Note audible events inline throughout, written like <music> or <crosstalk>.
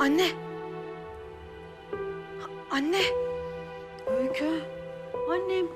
Anne. Anne. Öykü, annem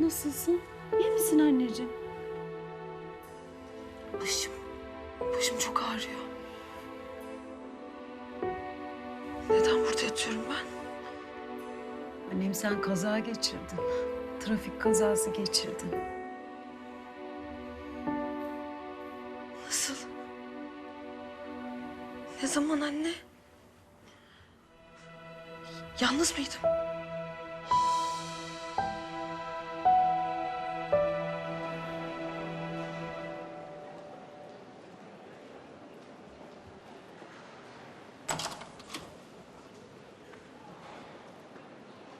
nasılsın? İyi misin anneciğim? Başım. Başım çok ağrıyor. Neden burada yatıyorum ben? Annem sen kaza geçirdin. Trafik kazası geçirdin. Nasıl? Ne zaman anne? Yalnız mıydım?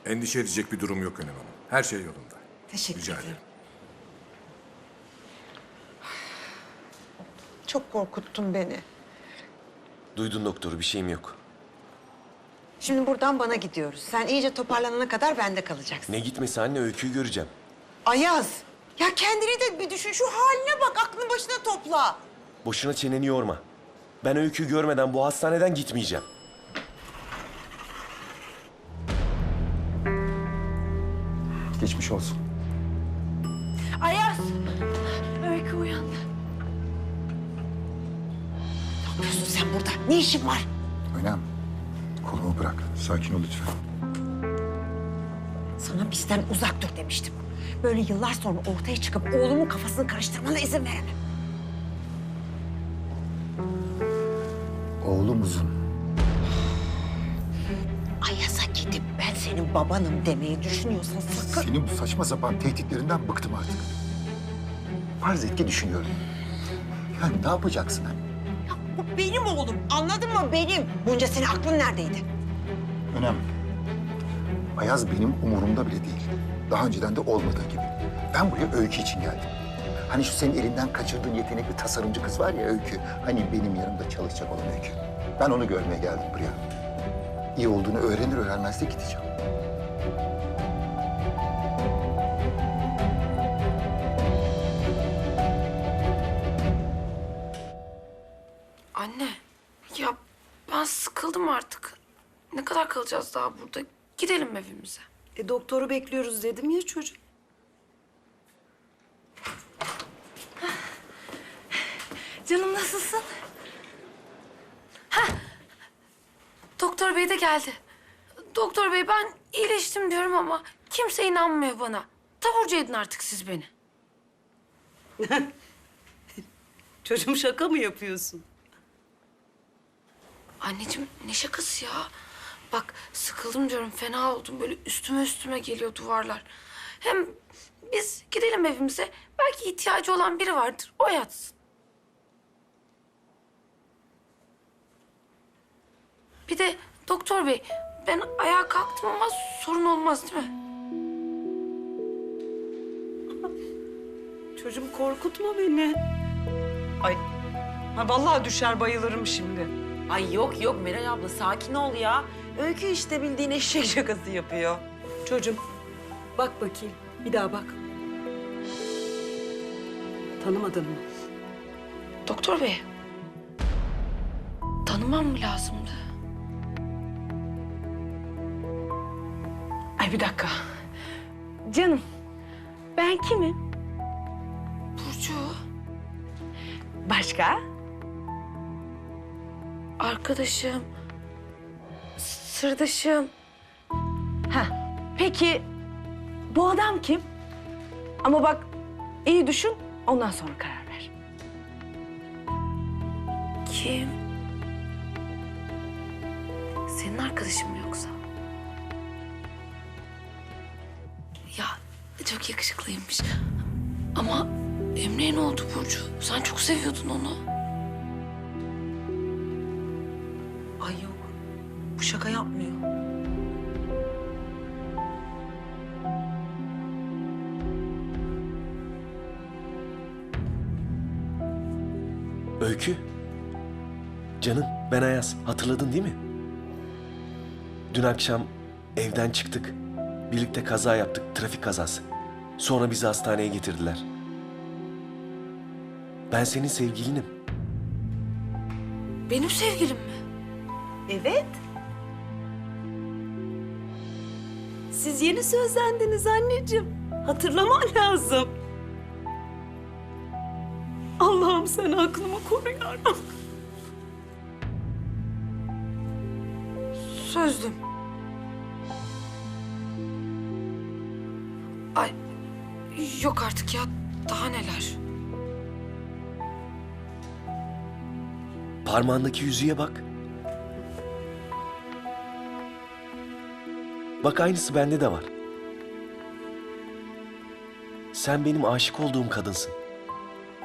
Endişe edecek bir durum yok Önem Hanım. Her şey yolunda. Teşekkür Rica ederim. ederim. Çok korkuttun beni. Duydun doktoru bir şeyim yok. Şimdi buradan bana gidiyoruz. Sen iyice toparlanana kadar bende kalacaksın. Ne gitmesi anne öyküyü göreceğim. Ayaz. Ya kendini de bir düşün. Şu haline bak. Aklını başına topla. Boşuna çeneni yorma. Ben öyküyü görmeden bu hastaneden gitmeyeceğim. Geçmiş olsun. Ayaz! Öykü uyandı. Ne yapıyorsun sen burada? Ne işin var? Önem. Kolumu bırak. Sakin ol lütfen. Sana bizden uzak dur demiştim. Böyle yıllar sonra ortaya çıkıp oğlumun kafasını karıştırmana izin veremem. Oğlumuzun Ayaz'a gidip ben senin babanım demeyi düşünüyorsan sakın. senin bu saçma sapan tehditlerinden bıktım artık. Farz et ki düşünüyorum. Yani ne yapacaksın hani? Bu benim oğlum. Anladın mı? Benim. Bunca senin aklın neredeydi? Önem. Ayaz benim umurumda bile değil. Daha önceden de olmadığı gibi. Ben buraya Öykü için geldim. Hani şu senin elinden kaçırdığın yetenekli tasarımcı kız var ya Öykü. Hani benim yanımda çalışacak olan Öykü. Ben onu görmeye geldim buraya. İyi olduğunu öğrenir öğrenmez de gideceğim. Ben sıkıldım artık. Ne kadar kalacağız daha burada? Gidelim evimize. E doktoru bekliyoruz dedim ya çocuk. Canım nasılsın? Hah. Doktor bey de geldi. Doktor bey ben iyileştim diyorum ama kimse inanmıyor bana. Taburcu edin artık siz beni. <laughs> Çocuğum şaka mı yapıyorsun? Anneciğim ne şakası ya? Bak sıkıldım diyorum fena oldum böyle üstüme üstüme geliyor duvarlar. Hem biz gidelim evimize belki ihtiyacı olan biri vardır o yatsın. Bir de doktor bey ben ayağa kalktım ama sorun olmaz değil mi? Çocuğum korkutma beni. Ay, ha vallahi düşer bayılırım şimdi. Ay yok yok Meral abla sakin ol ya. Öykü işte bildiğin eşek şakası yapıyor. Çocuğum, bak bakayım. Bir daha bak. Tanımadın mı? Doktor bey tanımam mı lazımdı? Ay bir dakika. Canım, ben kimim? Burcu Başka? Arkadaşım, sırdaşım. Ha, peki bu adam kim? Ama bak iyi düşün, ondan sonra karar ver. Kim? Senin arkadaşın mı yoksa? Ya çok yakışıklıymış. Ama Emre'ye ne oldu Burcu? Sen çok seviyordun onu. Şaka yapmıyor. Öykü. Canım ben Ayaz. Hatırladın değil mi? Dün akşam evden çıktık. Birlikte kaza yaptık. Trafik kazası. Sonra bizi hastaneye getirdiler. Ben senin sevgilinim. Benim sevgilim mi? Evet. Siz yeni sözlendiniz anneciğim. Hatırlaman lazım. Allah'ım sen aklımı koru yarabbim. Sözlüm. Ay yok artık ya. Daha neler? Parmağındaki yüzüğe bak. Bak aynısı bende de var. Sen benim aşık olduğum kadınsın.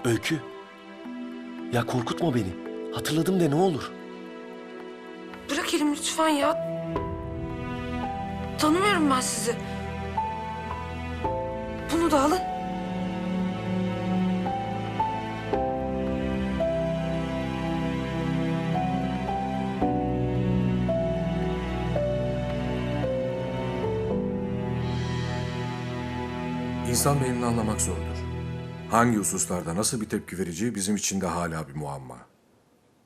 Öykü. Ya korkutma beni. Hatırladım de ne olur. Bırak elimi lütfen ya. Tanımıyorum ben sizi. Bunu da alın. İnsan beynini anlamak zordur. Hangi hususlarda nasıl bir tepki vereceği bizim için de hala bir muamma.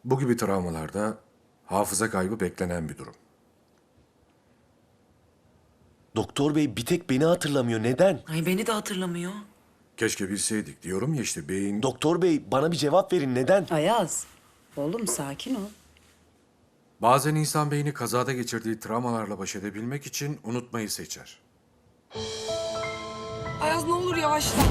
Bu gibi travmalarda hafıza kaybı beklenen bir durum. Doktor bey bir tek beni hatırlamıyor. Neden? Ay beni de hatırlamıyor. Keşke bilseydik diyorum ya işte beyin... Doktor bey bana bir cevap verin. Neden? Ayaz, oğlum sakin ol. Bazen insan beyni kazada geçirdiği travmalarla baş edebilmek için unutmayı seçer. Ayaz ne olur yavaşla.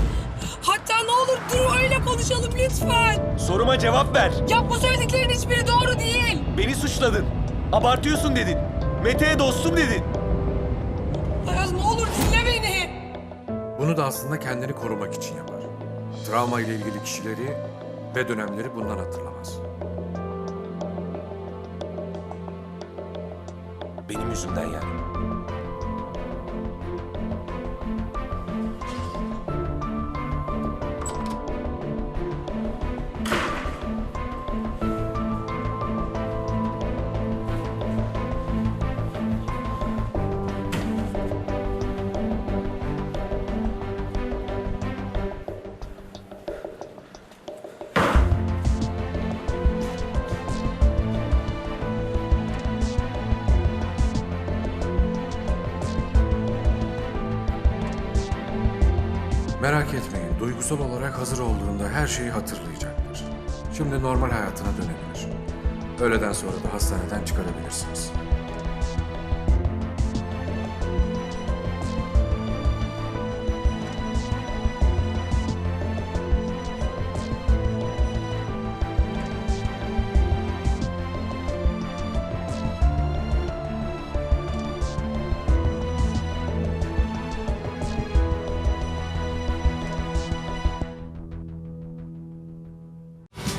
Hatta ne olur dur öyle konuşalım lütfen. Soruma cevap ver. Ya bu söylediklerin hiçbiri doğru değil. Beni suçladın. Abartıyorsun dedin. Mete'ye dostum dedin. Ayaz ne olur dinle beni. Bunu da aslında kendini korumak için yapar. Travma ile ilgili kişileri ve dönemleri bundan hatırlamaz. Benim yüzümden yani. Merak etmeyin, duygusal olarak hazır olduğunda her şeyi hatırlayacaktır. Şimdi normal hayatına dönebilir. Öğleden sonra da hastaneden çıkarabilirsiniz.